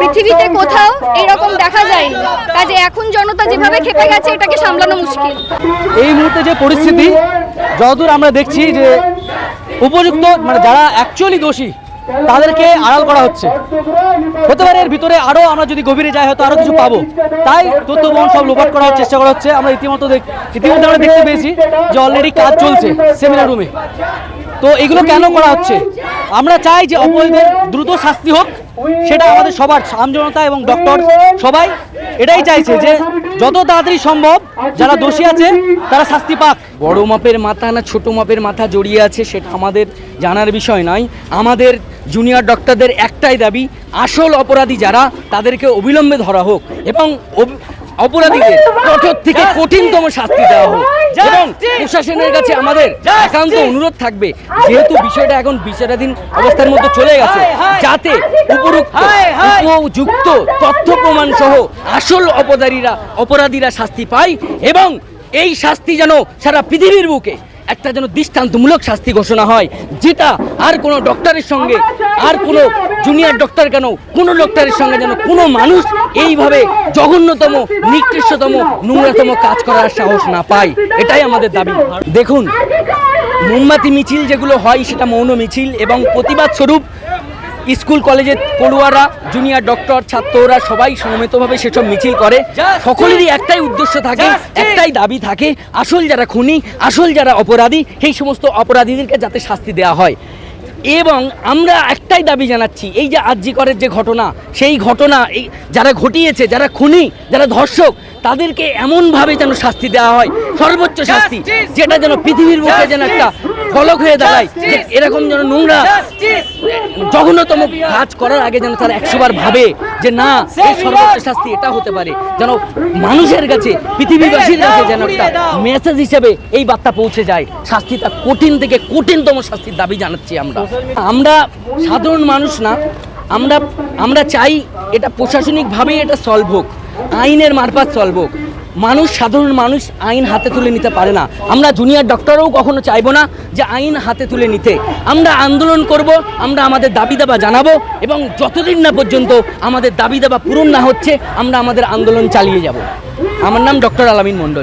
পৃথিবীতে কোথাও এরকম দেখা যায়নি। কাজে এখন জনতা যেভাবে খেপে গেছে, এটাকে সামলানো মুশকিল। এই মুহূর্তে যে পরিস্থিতি, যতদূর আমরা দেখছি যে উপযুক্ত মানে যারা অ্যাকচুয়ালি দোষী, তাদেরকে আড়াল করা হচ্ছে। হতে পারে এর ভিতরে আরও আমরা যদি গভীরে যাই, হয়তো আরও কিছু পাবো। তাই তথ্য বহন সব লোপাট করার চেষ্টা করা হচ্ছে। আমরা ইতিমধ্যে ইতিমধ্যে আমরা দেখতে পেয়েছি যে অলরেডি কাজ চলছে সেমিনার রুমে তো এগুলো কেন করা হচ্ছে? আমরা চাই যে অপরাধীদের দ্রুত শাস্তি হোক, সেটা আমাদের সবার আমজনতা এবং ডক্টর সবাই এটাই চাইছে যে যত তাড়াতাড়ি সম্ভব যারা দোষী আছে, তারা শাস্তি পাক। বড় মাপের মাথা না ছোট মাপের মাথা জড়িয়ে আছে, সেটা আমাদের জানার বিষয় নয়। আমাদের জুনিয়র ডক্টরদের একটাই দাবি, আসল অপরাধী যারা, তাদেরকে অবিলম্বে ধরা হোক এবং অপরাধীদের কঠোর থেকে কঠিনতম শাস্তি দেওয়া হোক। এবং প্রশাসনের কাছে আমাদের একান্ত অনুরোধ থাকবে। যেহেতু বিষয়টা এখন বিচারাধীন অবস্থার মধ্যে চলে গেছে যাতে উপরুক্ত উপযুক্ত তথ্য প্রমাণ সহ আসল অপরাধীরা অপরাধীরা শাস্তি পায় এবং এই শাস্তি যেন সারা পৃথিবীর বুকে একটা যেন দৃষ্টান্তমূলক শাস্তি ঘোষণা হয় যেটা আর কোনো ডক্টরের সঙ্গে আর কোনো জুনিয়র ডক্টর কেন কোনো ডক্টরের সঙ্গে যেন কোনো মানুষ এইভাবে জঘন্যতম নিকৃষ্টতম নোংরাতম কাজ করার সাহস না পায় এটাই আমাদের দাবি। দেখুন মোমবাতি মিছিল যেগুলো হয় সেটা মৌন মিছিল এবং প্রতিবাদ স্বরূপ স্কুল কলেজের পড়ুয়ারা জুনিয়র ডক্টর ছাত্ররা সবাই সমবেতভাবে সেসব মিছিল করে। সকলেরই একটাই উদ্দেশ্য থাকে একটাই দাবি থাকে আসল যারা খুনি আসল যারা অপরাধী সেই সমস্ত অপরাধীদেরকে যাতে শাস্তি দেওয়া হয়। এবং আমরা একটাই দাবি জানাচ্ছি এই যে আর্যিকরের যে ঘটনা সেই ঘটনা এই যারা ঘটিয়েছে যারা খুনি যারা ধর্ষক তাদেরকে এমনভাবে যেন শাস্তি দেওয়া হয় সর্বোচ্চ শাস্তি যেটা যেন পৃথিবীর বুকে যেন একটা ফলক হয়ে দাঁড়ায়। যে এরকম যেন নোংরা জঘন্যতম কাজ করার আগে যেন তারা একশো বার ভাবে যে না এই সর্বোচ্চ শাস্তি এটা হতে পারে। যেন মানুষের কাছে পৃথিবীবাসীর কাছে যেন একটা মেসেজ হিসেবে এই বার্তা পৌঁছে যায়। শাস্তিটা কঠিন থেকে কঠিনতম শাস্তির দাবি জানাচ্ছি আমরা। আমরা সাধারণ মানুষ না। আমরা আমরা চাই এটা প্রশাসনিকভাবেই এটা সলভ হোক। আইনের মারফত সলভ হোক। মানুষ, সাধারণ মানুষ আইন হাতে তুলে নিতে পারে না। আমরা জুনিয়র ডক্টরও কখনো চাইব না যে আইন হাতে তুলে নিতে। আমরা আন্দোলন করব, আমরা আমাদের দাবি দাবা জানাব এবং যতদিন না পর্যন্ত আমাদের দাবি দাবা পূরণ না হচ্ছে, আমরা আমাদের আন্দোলন চালিয়ে যাব। আমার নাম ডক্টর আলামিন মণ্ডল।